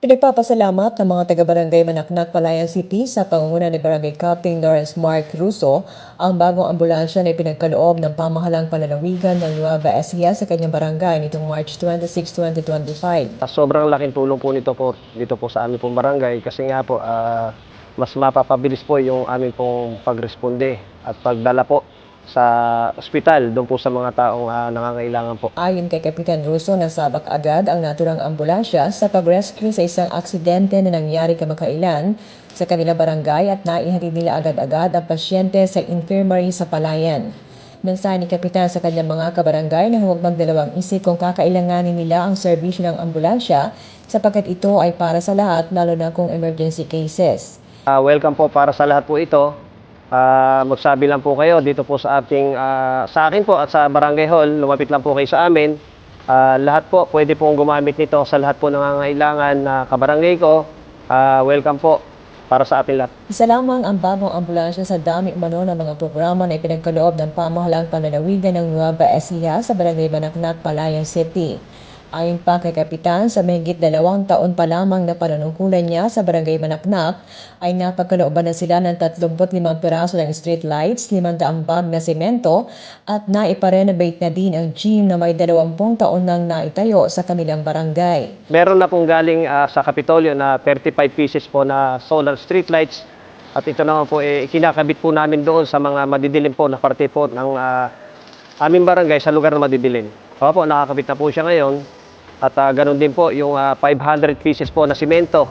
Pinagpapasalamat ng mga taga-barangay Manaknak, Palayan City sa pangunguna ni Barangay Captain Lawrence Mark Russo ang bagong ambulansya na ipinagkaloob ng pamahalang palalawigan ng Nueva Ecija sa kanyang barangay nitong March 26, 2025. Ah, Sobrang laking tulong po nito po dito po sa aming pong barangay kasi nga po ah, mas mapapabilis po yung aming pong pagresponde at pagdala po sa ospital doon po sa mga taong ah, nangangailangan po. Ayon kay Kapitan Russo, nasabak agad ang naturang ambulansya sa pag-rescue sa isang aksidente na nangyari kamakailan sa kanilang barangay at naihatid nila agad-agad ang pasyente sa infirmary sa Palayan. Mensahe ni Kapitan sa kanyang mga kabarangay na huwag magdalawang isip kung kakailanganin nila ang serbisyo ng ambulansya sapagkat ito ay para sa lahat lalo na kung emergency cases. Ah, welcome po para sa lahat po ito. Ah, magsabi lang po kayo dito po sa ating ah, sa akin po at sa Barangay Hall, lumapit lang po kayo sa amin. Ah, lahat po pwede pong gumamit nito sa lahat po nangangailangan na kabarangay ko. Ah, welcome po para sa ating lahat. Isa lamang ang bagong ambulansya sa dami umano ng mga programa na ipinagkaloob ng pamahalang pananawigan ng Nueva Ecija sa Barangay Banaknak, Palayan City. Ayon pa kay Kapitan, sa mahigit dalawang taon pa lamang na panunungkulan niya sa Barangay Manaknak, ay napagkalooban na sila ng 35 piraso ng street lights, 500 bag na semento, at naiparenovate na din ang gym na may 20 taon nang naitayo sa kanilang barangay. Meron na pong galing ah, sa Kapitolyo na 35 pieces po na solar street lights. At ito naman po, eh, kinakabit po namin doon sa mga madidilim po na parte po ng ah, aming barangay sa lugar na madidilim. Opo, nakakabit na po siya ngayon. At ah, ganun din po yung ah, 500 pieces po na simento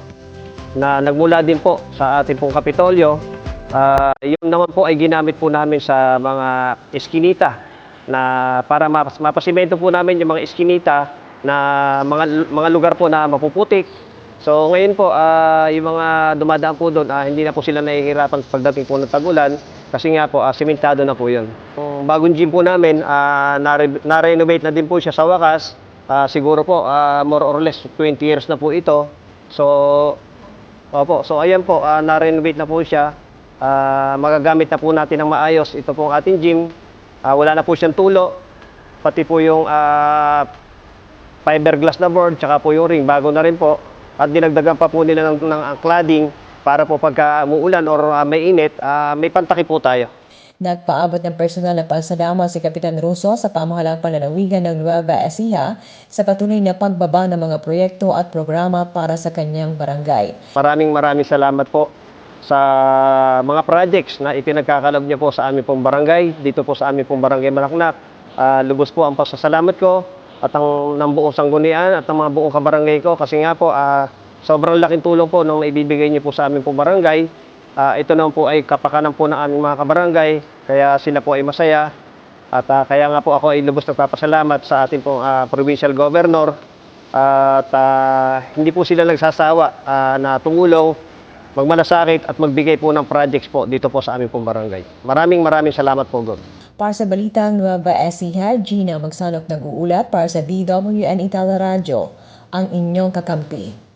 na nagmula din po sa ating pong Kapitolyo. Ah, yun naman po ay ginamit po namin sa mga eskinita na para mapas mapasimento po namin yung mga eskinita na mga mga lugar po na mapuputik. So ngayon po ah, yung mga dumadaan po doon ah, hindi na po sila nahihirapan pagdating po ng tagulan kasi nga po ah, simentado na po 'yon. Yung bagong gym po namin na-re- na-renovate na din po siya sa wakas. Ah, siguro po ah, more or less 20 years na po ito. So Opo, so ayan po, ah, na-renovate na po siya. Ah, magagamit na po natin ng maayos ito po ang ating gym. Ah, wala na po siyang tulo. Pati po yung ah, fiberglass na board, tsaka po yung ring, bago na rin po. At dinagdagan pa po nila ng, ng ah, cladding para po pagka umuulan or ah, may init, ah, may pantaki po tayo. Nagpaabot ng personal na pasalamat si Kapitan Russo sa pamahalang pananawigan ng Nueva Ecija sa patuloy na pagbaba ng mga proyekto at programa para sa kanyang barangay. Maraming maraming salamat po sa mga projects na ipinagkakalab niyo po sa aming pong barangay, dito po sa aming pong barangay Malaknak. Ah, lubos po ang pasasalamat ko at ang ng buong sanggunian at ang mga buong kabarangay ko kasi nga po ah, sobrang laking tulong po nung ibibigay niyo po sa aming pong barangay. Ah, ito naman po ay kapakanan po ng aming mga kabarangay, kaya sila po ay masaya. At ah, kaya nga po ako ay lubos nagpapasalamat sa ating pong ah, provincial governor at ah, hindi po sila nagsasawa ah, na tumulong, magmalasakit at magbigay po ng projects po dito po sa aming pong barangay. Maraming maraming salamat po, Gov. Para sa Balitang Nueva Ecija, Gina Magsanok nag-uulat para sa DWN Itala Radio, ang inyong kakampi.